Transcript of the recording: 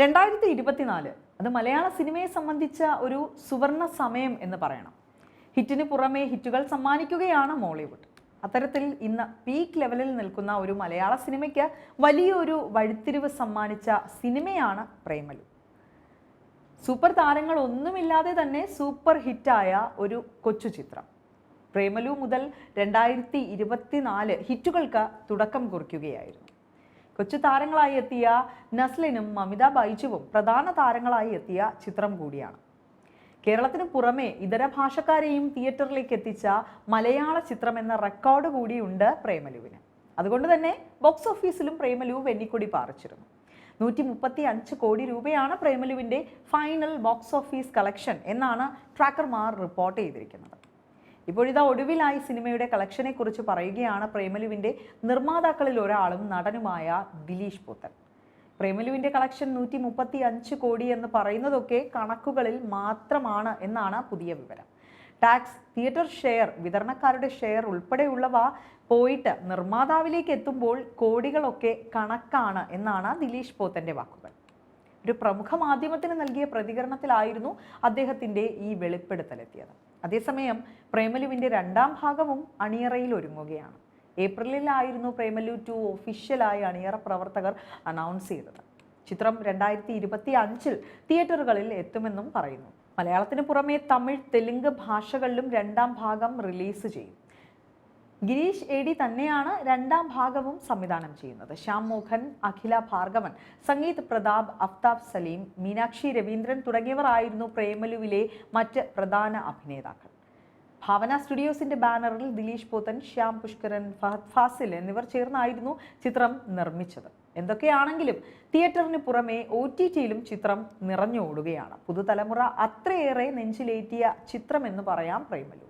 രണ്ടായിരത്തി ഇരുപത്തിനാല് അത് മലയാള സിനിമയെ സംബന്ധിച്ച ഒരു സുവർണ സമയം എന്ന് പറയണം. ഹിറ്റിന് പുറമെ ഹിറ്റുകൾ സമ്മാനിക്കുകയാണ് മോളിവുഡ്. അത്തരത്തിൽ ഇന്ന് പീക്ക് ലെവലിൽ നിൽക്കുന്ന ഒരു മലയാള സിനിമയ്ക്ക് വലിയൊരു വഴിത്തിരിവ് സമ്മാനിച്ച സിനിമയാണ് പ്രേമലു. സൂപ്പർ താരങ്ങൾ ഒന്നുമില്ലാതെ തന്നെ സൂപ്പർ ഹിറ്റായ ഒരു കൊച്ചു ചിത്രം. പ്രേമലു മുതൽ രണ്ടായിരത്തി ഇരുപത്തിനാല് ഹിറ്റുകൾക്ക് തുടക്കം കുറിക്കുകയായിരുന്നു. കൊച്ചു താരങ്ങളായി എത്തിയ നസ്ലിനും മമിത ബൈജുവും പ്രധാന താരങ്ങളായി എത്തിയ ചിത്രം കൂടിയാണ്. കേരളത്തിന് പുറമെ ഇതര ഭാഷക്കാരെയും തിയേറ്ററിലേക്ക് എത്തിച്ച മലയാള ചിത്രം എന്ന റെക്കോർഡ് കൂടിയുണ്ട് പ്രേമലുവിന്. അതുകൊണ്ട് തന്നെ ബോക്സ് ഓഫീസിലും പ്രേമലു വെന്നിക്കൊടി പാറിച്ചിരുന്നു. നൂറ്റി മുപ്പത്തി അഞ്ച് കോടി രൂപയാണ് പ്രേമലുവിന്റെ ഫൈനൽ ബോക്സ് ഓഫീസ് കളക്ഷൻ എന്നാണ് ട്രാക്കർമാർ റിപ്പോർട്ട് ചെയ്തിരിക്കുന്നത്. ഇപ്പോഴിതാ ഒടുവിലായി സിനിമയുടെ കളക്ഷനെ കുറിച്ച് പറയുകയാണ് പ്രേമലുവിന്റെ നിർമ്മാതാക്കളിൽ ഒരാളും നടനുമായ ദിലീഷ് പുത്തൻ. പ്രേമലുവിന്റെ കളക്ഷൻ നൂറ്റി മുപ്പത്തി അഞ്ച് കോടി എന്ന് പറയുന്നതൊക്കെ കണക്കുകളിൽ മാത്രമാണ് എന്നാണ് പുതിയ വിവരം. ടാക്സ് തിയേറ്റർ ഷെയർ വിതരണക്കാരുടെ ഷെയർ ഉൾപ്പെടെയുള്ളവ പോയിട്ട് നിർമ്മാതാവിലേക്ക് എത്തുമ്പോൾ കോടികളൊക്കെ കണക്കാണ് എന്നാണ് ദിലീഷ് പോത്തന്റെ വാക്കുകൾ. ഒരു പ്രമുഖ മാധ്യമത്തിന് നൽകിയ പ്രതികരണത്തിലായിരുന്നു അദ്ദേഹത്തിന്റെ ഈ വെളിപ്പെടുത്തലെത്തിയത്. അതേസമയം പ്രേമലുവിന്റെ രണ്ടാം ഭാഗവും അണിയറയിൽ ഒരുങ്ങുകയാണ്. ഏപ്രിലിലായിരുന്നു പ്രേമലു ടു ഒഫീഷ്യലായി അണിയറ പ്രവർത്തകർ അനൗൺസ് ചെയ്തത്. ചിത്രം രണ്ടായിരത്തി ഇരുപത്തി അഞ്ചിൽ തിയേറ്ററുകളിൽ എത്തുമെന്നും പറയുന്നു. മലയാളത്തിന് പുറമെ തമിഴ് തെലുങ്ക് ഭാഷകളിലും രണ്ടാം ഭാഗം റിലീസ് ചെയ്യും. ഗിരീഷ് എ ഡി തന്നെയാണ് രണ്ടാം ഭാഗവും സംവിധാനം ചെയ്യുന്നത്. ശ്യാം മോഹൻ അഖില ഭാർഗവൻ സംഗീത് പ്രതാപ് അഫ്താബ് സലീം മീനാക്ഷി രവീന്ദ്രൻ തുടങ്ങിയവർ ആയിരുന്നു പ്രേമലുവിലെ മറ്റ് പ്രധാന അഭിനേതാക്കൾ. ഭാവന സ്റ്റുഡിയോസിന്റെ ബാനറിൽ ദിലീഷ് പോത്തൻ ശ്യാം പുഷ്കരൻ ഫഹദ് ഫാസിൽ എന്നിവർ ചേർന്നായിരുന്നു ചിത്രം നിർമ്മിച്ചത്. എന്തൊക്കെയാണെങ്കിലും തിയേറ്ററിന് പുറമെ ഒ ടി ടിയിലും ചിത്രം നിറഞ്ഞോടുകയാണ്. പുതുതലമുറ അത്രയേറെ നെഞ്ചിലേറ്റിയ ചിത്രം എന്ന് പറയാം പ്രേമലു.